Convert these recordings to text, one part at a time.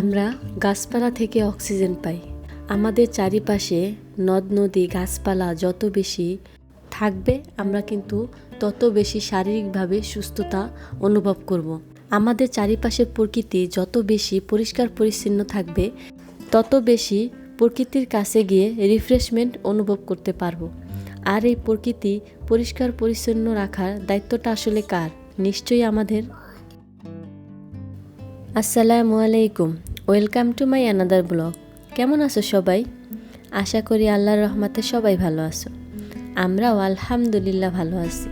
আমরা গাছপালা থেকে অক্সিজেন পাই। আমাদের চারিপাশে নদ, নদী, গাছপালা যত বেশি থাকবে, আমরা কিন্তু তত বেশি শারীরিকভাবে সুস্থতা অনুভব করব। আমাদের চারিপাশের প্রকৃতি যত বেশি পরিষ্কার পরিচ্ছন্ন থাকবে, তত বেশি প্রকৃতির কাছে গিয়ে রিফ্রেশমেন্ট অনুভব করতে পারব। আর এই প্রকৃতি পরিষ্কার পরিচ্ছন্ন রাখার দায়িত্বটা আসলে কার? নিশ্চয়ই আমাদের। আসসালামু আলাইকুম। Welcome to my another blog. কেমন আছো সবাই? আশা করি আল্লাহর রহমাতে সবাই ভালো আছো। আমরাও আলহামদুলিল্লাহ ভালো আছি।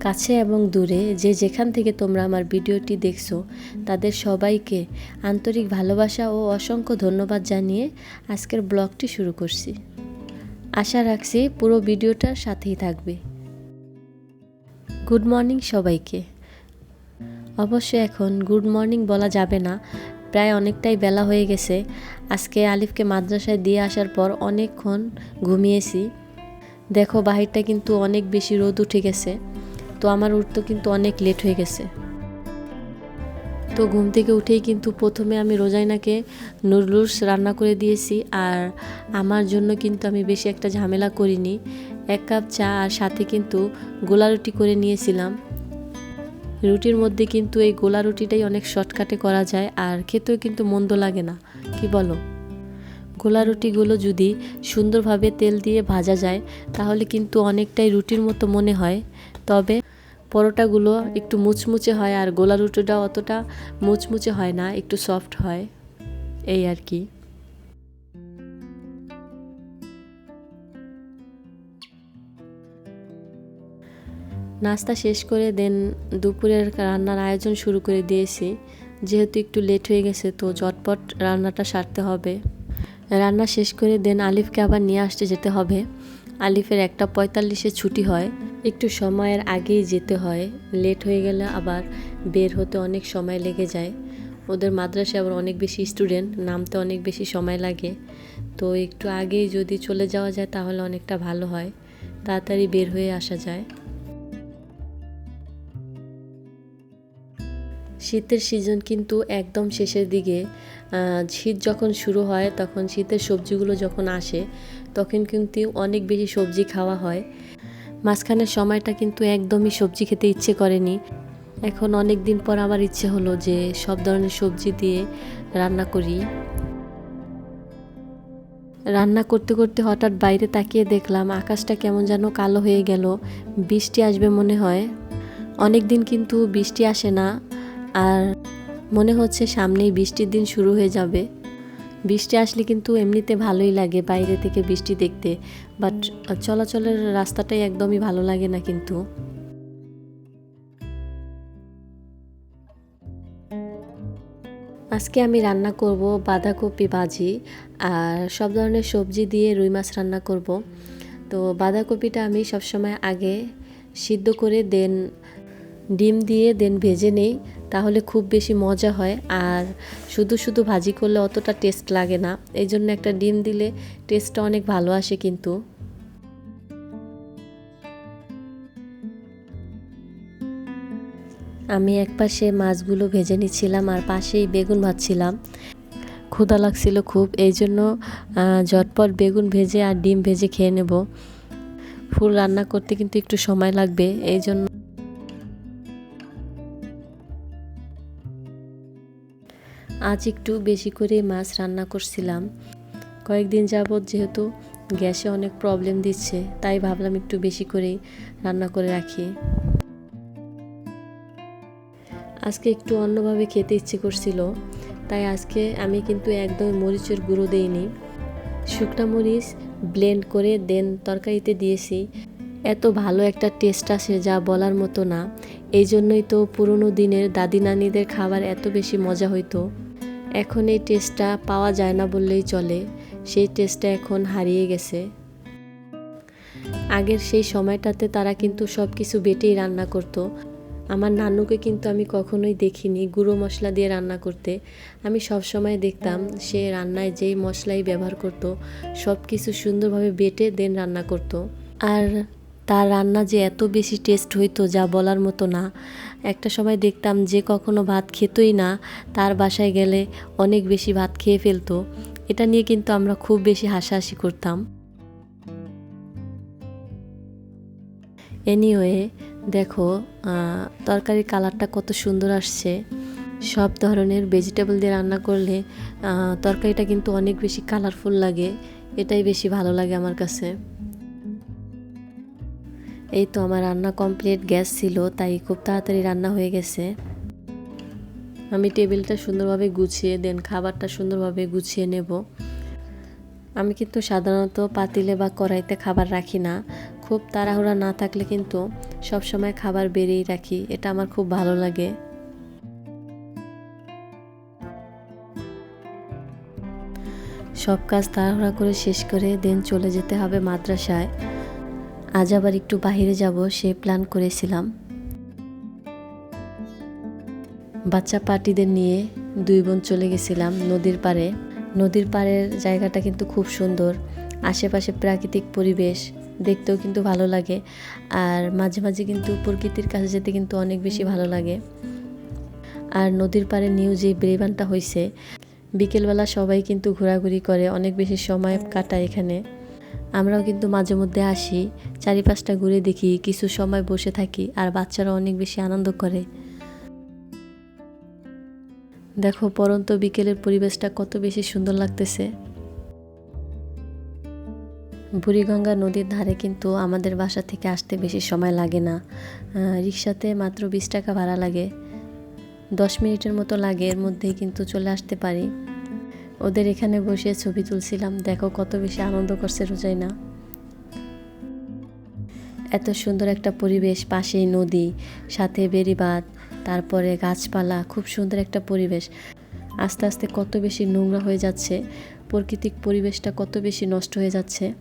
কাছে এবং দূরে যে যেখান থেকে তোমরা আমার ভিডিওটি দেখছ, তাদের সবাইকে আন্তরিক ভালোবাসা ও অসংখ্য ধন্যবাদ জানিয়ে আজকের ব্লগটি শুরু করছি। আশা রাখছি পুরো ভিডিওটার সাথেই থাকবে। গুড মর্নিং সবাইকে। অবশ্য এখন গুড মর্নিং বলা যাবে না প্রায় অনেকটাই বেলা হয়ে গেছে। আজকে আলিফকে মাদ্রাসায় দিয়ে আসার পর অনেকক্ষণ ঘুমিয়েছি। দেখো, বাহিরটা কিন্তু অনেক বেশি রোদ উঠে গেছে। তো আমার উঠতে কিন্তু অনেক লেট হয়ে গেছে। তো ঘুম থেকে উঠেই কিন্তু প্রথমে আমি রোজাইনাকে নুডলস রান্না করে দিয়েছি আর আমার জন্য কিন্তু আমি বেশি একটা ঝামেলা করিনি। এক কাপ চা আর সাথে কিন্তু গোলা রুটি করে নিয়েছিলাম। রুটির মধ্যে কিন্তু এই গোলা রুটিটাই অনেক শর্টকাটে করা যায়, আর খেতেও কিন্তু মন্দ লাগে না। কি বলো? গোলা রুটিগুলো যদি সুন্দরভাবে তেল দিয়ে ভাজা যায়, তাহলে কিন্তু অনেকটাই রুটির মতো মনে হয়। তবে পরোটাগুলো একটু মুচমুচে হয়, আর গোলা রুটিটা অতটা মুচমুচে হয় না, একটু সফট হয়। এই আর কি। নাস্তা শেষ করে দেন দুপুরের রান্নার আয়োজন শুরু করে দিয়েছি। যেহেতু একটু লেট হয়ে গেছে, তো ঝটপট রান্নাটা সারতে হবে। রান্না শেষ করে দেন আলিফকে আবার নিয়ে আসতে যেতে হবে। আলিফের একটা পঁয়তাল্লিশে ছুটি হয়। একটু সময়ের আগেই যেতে হয়। লেট হয়ে গেলে আবার বের হতে অনেক সময় লেগে যায়। ওদের মাদ্রাসায় আবার অনেক বেশি স্টুডেন্ট নামতে অনেক বেশি সময় লাগে। তো একটু আগেই যদি চলে যাওয়া যায়, তাহলে অনেকটা ভালো হয়। তাড়াতাড়ি বের হয়ে আসা যায়। শীতের সিজন কিন্তু একদম শেষের দিকে শীত যখন শুরু হয়, তখন শীতের সবজিগুলো যখন আসে, তখন কিন্তু অনেক বেশি সবজি খাওয়া হয়। মাঝখানের সময়টা কিন্তু একদমই সবজি খেতে ইচ্ছে করেনি। এখন অনেক দিন পর আবার ইচ্ছে হলো যে সব ধরনের সবজি দিয়ে রান্না করি। রান্না করতে করতে হঠাৎ বাইরে তাকিয়ে দেখলাম আকাশটা কেমন যেন কালো হয়ে গেল, বৃষ্টি আসবে মনে হয়। অনেক দিন কিন্তু বৃষ্টি আসে না। আর মনে হচ্ছে সামনেই বৃষ্টির দিন শুরু হয়ে যাবে। বৃষ্টি আসলে কিন্তু এমনিতে ভালোই লাগে বাইরে থেকে বৃষ্টি দেখতে বাট চলাচলের রাস্তাটাই একদমই ভালো লাগে না কিন্তু। আজকে আমি রান্না করব বাঁধাকপি ভাজি আর সব ধরনের সবজি দিয়ে রুই মাছ রান্না করব। তো বাঁধাকপিটা আমি সবসময় আগে সিদ্ধ করে দেন, ডিম দিয়ে দেন ভেজে নেই তাহলে খুব বেশি মজা হয়। আর শুধু শুধু ভাজি করলে অতটা টেস্ট লাগে না। এই জন্য একটা ডিম দিলে টেস্টটা অনেক ভালো আসে কিন্তু। আমি এক পাশে মাছগুলো ভেজে নিচ্ছিলাম আর পাশেই বেগুন ভাজছিলাম। ক্ষুধা লাগছিল খুব এই জন্য ঝটপট বেগুন ভেজে আর ডিম ভেজে খেয়ে নেব। ফুল রান্না করতে কিন্তু একটু সময় লাগবে এই জন্য আজ একটু বেশি করে মাছ রান্না করছিলাম। কয়েকদিন যাবৎ যেহেতু গ্যাসে অনেক প্রবলেম দিচ্ছে, তাই ভাবলাম একটু বেশি করে রান্না করে রাখি। আজকে একটু অন্যভাবে খেতে ইচ্ছে করছিল, তাই আজকে আমি কিন্তু একদম মরিচের গুঁড়ো দেইনি। শুকনা মরিচ ব্লেন্ড করে দেন তরকারিতে দিয়েছি। এত ভালো একটা টেস্ট আসে যা বলার মতো না। এই জন্যই তো পুরনো দিনের দাদি নানিদের খাবার এত বেশি মজা হইতো। এখন এই টেস্টটা পাওয়া যায় না বললেই চলে। সেই টেস্টটা এখন হারিয়ে গেছে। আগের সেই সময়টাতে তারা কিন্তু সব কিছু বেটেই রান্না করতো। আমার নানুকে কিন্তু আমি কখনোই দেখিনি গুঁড়ো মশলা দিয়ে রান্না করতে। আমি সব সময় দেখতাম সে রান্নায় যেই মশলাই ব্যবহার করতো সব কিছু সুন্দরভাবে বেটে দেন রান্না করতো। আর তার রান্না যে এত বেশি টেস্ট হইতো যা বলার মতো না। একটা সময় দেখতাম যে কখনো ভাত খেতই না, তার বাসায় গেলে অনেক বেশি ভাত খেয়ে ফেলতো। এটা নিয়ে কিন্তু আমরা খুব বেশি হাসাহাসি করতাম। এনিওয়ে দেখো তরকারির কালারটা কত সুন্দর আসছে। সব ধরনের ভেজিটেবল দিয়ে রান্না করলে তরকারিটা কিন্তু অনেক বেশি কালারফুল লাগে। এটাই বেশি ভালো লাগে আমার কাছে। এই তো আমার রান্না কমপ্লিট গ্যাস ছিল, তাই খুব তাড়াতাড়ি রান্না হয়ে গেছে। আমি টেবিলটা সুন্দরভাবে গুছিয়ে, দেন খাবারটা সুন্দরভাবে গুছিয়ে নেব। আমি কিন্তু সাধারণত পাতিলে বা কড়াইতে খাবার রাখি না। খুব তাড়াহুড়া না থাকলে কিন্তু সব সময় খাবার বেরিয়েই রাখি, এটা আমার খুব ভালো লাগে। সব কাজ তাড়াহুড়া করে শেষ করে, দেন চলে যেতে হবে মাদ্রাসায়। আজ আবার একটু বাইরে যাব, সে প্ল্যান করেছিলাম। বাচ্চা পার্টিদের নিয়ে দুই বোন চলে গেছিলাম নদীর পাড়ে। নদীর পাড়ের জায়গাটা কিন্তু খুব সুন্দর, আশেপাশে প্রাকৃতিক পরিবেশ, দেখতেও কিন্তু ভালো লাগে। আর মাঝে মাঝে কিন্তু প্রকৃতির কাছে যেতে কিন্তু অনেক বেশি ভালো লাগে। আর নদীর পাড়ে নিউ যে বেরিবানটা হয়েছে বিকেলবেলা সবাই কিন্তু ঘোরাঘুরি করে, অনেক বেশি সময় কাটায় এখানে। আমরাও কিন্তু মাঝে মধ্যে আসি, চারিপাশটা ঘুরে দেখি, কিছু সময় বসে থাকি, আর বাচ্চারা অনেক বেশি আনন্দ করে। দেখো, পরন্ত বিকেলের পরিবেশটা কত বেশি সুন্দর লাগতেছে। বুড়িগঙ্গা নদীর ধারে কিন্তু আমাদের বাসা থেকে আসতে বেশি সময় লাগে না। রিক্সাতে মাত্র বিশ টাকা ভাড়া লাগে। দশ মিনিটের মতো লাগে, এর মধ্যেই কিন্তু চলে আসতে পারি। ওদের এখানে বসে ছবি তুলছিলাম। দেখো কত বেশি আনন্দ করছে রোজাইনা। এত সুন্দর একটা পরিবেশ পাশেই নদী, সাথে বেরিবাদ তারপরে গাছপালা, খুব সুন্দর একটা পরিবেশ। আস্তে আস্তে কত বেশি নোংরা হয়ে যাচ্ছে, প্রাকৃতিক পরিবেশটা কত বেশি নষ্ট হয়ে যাচ্ছে।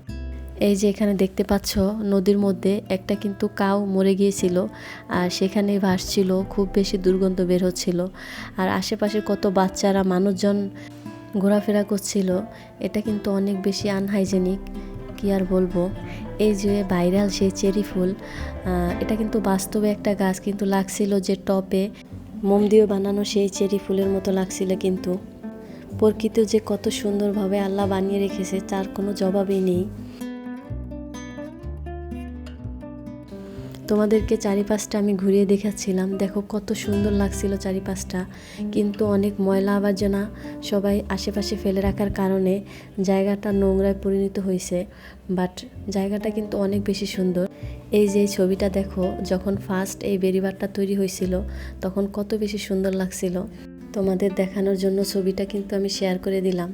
এই যে এখানে দেখতে পাচ্ছ, নদীর মধ্যে একটা কিন্তু কাউ মরে গিয়েছিল, আর সেখানে ভাসছিল, খুব বেশি দুর্গন্ধ বের হচ্ছিল। আর আশেপাশে কত বাচ্চারা, মানুষজন ঘোরাফেরা করছিল, এটা কিন্তু অনেক বেশি আনহাইজেনিক কি আর বলব? এই যে ভাইরাল সেই চেরি ফুল এটা কিন্তু বাস্তবে একটা গাছ, কিন্তু লাগছিল যে টপে, মোম দিয়ে বানানো সেই চেরি ফুলের মতো লাগছিল কিন্তু। প্রকৃতি যে কত সুন্দরভাবে আল্লাহ বানিয়ে রেখেছে, তার কোনো জবাবই নেই। তোমাদেরকে চারিপাশটা আমি ঘুরিয়ে দেখাচ্ছিলাম। দেখো কত সুন্দর লাগছিল চারিপাশটা। কিন্তু অনেক ময়লা আবর্জনা সবাই আশেপাশে ফেলে রাখার কারণে জায়গাটা নোংরায় পরিণত হয়েছে। বাট জায়গাটা কিন্তু অনেক বেশি সুন্দর। এই যে ছবিটা দেখো, যখন ফার্স্ট এই বেরিবারটা তৈরি হয়েছিল, তখন কত বেশি সুন্দর লাগছিল। তোমাদের দেখানোর জন্য ছবিটা কিন্তু আমি শেয়ার করে দিলাম।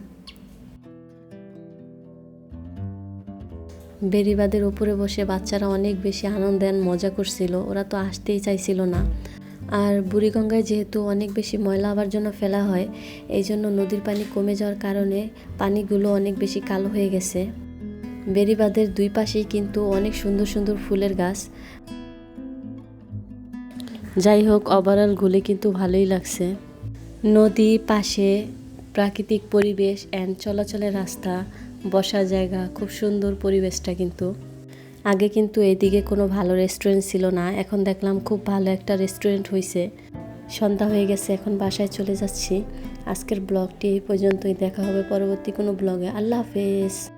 বেরিবাদের উপরে বসে বাচ্চারা অনেক বেশি আনন্দ মজা করছিল, ওরা তো আসতেই চাইছিল না। আর বুড়িগঙ্গায় যেহেতু অনেক বেশি ময়লা আবর্জনা ফেলা হয়, এই জন্য নদীর পানি কমে যাওয়ার কারণে পানিগুলো অনেক বেশি কালো হয়ে গেছে। বেরিবাদের দুই পাশেই কিন্তু অনেক সুন্দর সুন্দর ফুলের গাছ। যাই হোক, ওভারঅল ঘুরে কিন্তু ভালোই লাগছে। নদী পাশে প্রাকৃতিক পরিবেশ অ্যান্ড চলাচলের রাস্তা বসার জায়গা, খুব সুন্দর পরিবেশটা কিন্তু। আগে কিন্তু এদিকে কোনো ভালো রেস্টুরেন্ট ছিল না, এখন দেখলাম খুব ভালো একটা রেস্টুরেন্ট হয়েছে সন্ধ্যা হয়ে গেছে, এখন বাসায় চলে যাচ্ছি। আজকের ব্লগটি এই পর্যন্তই, দেখা হবে পরবর্তী কোনো ব্লগে। আল্লাহ হাফেজ।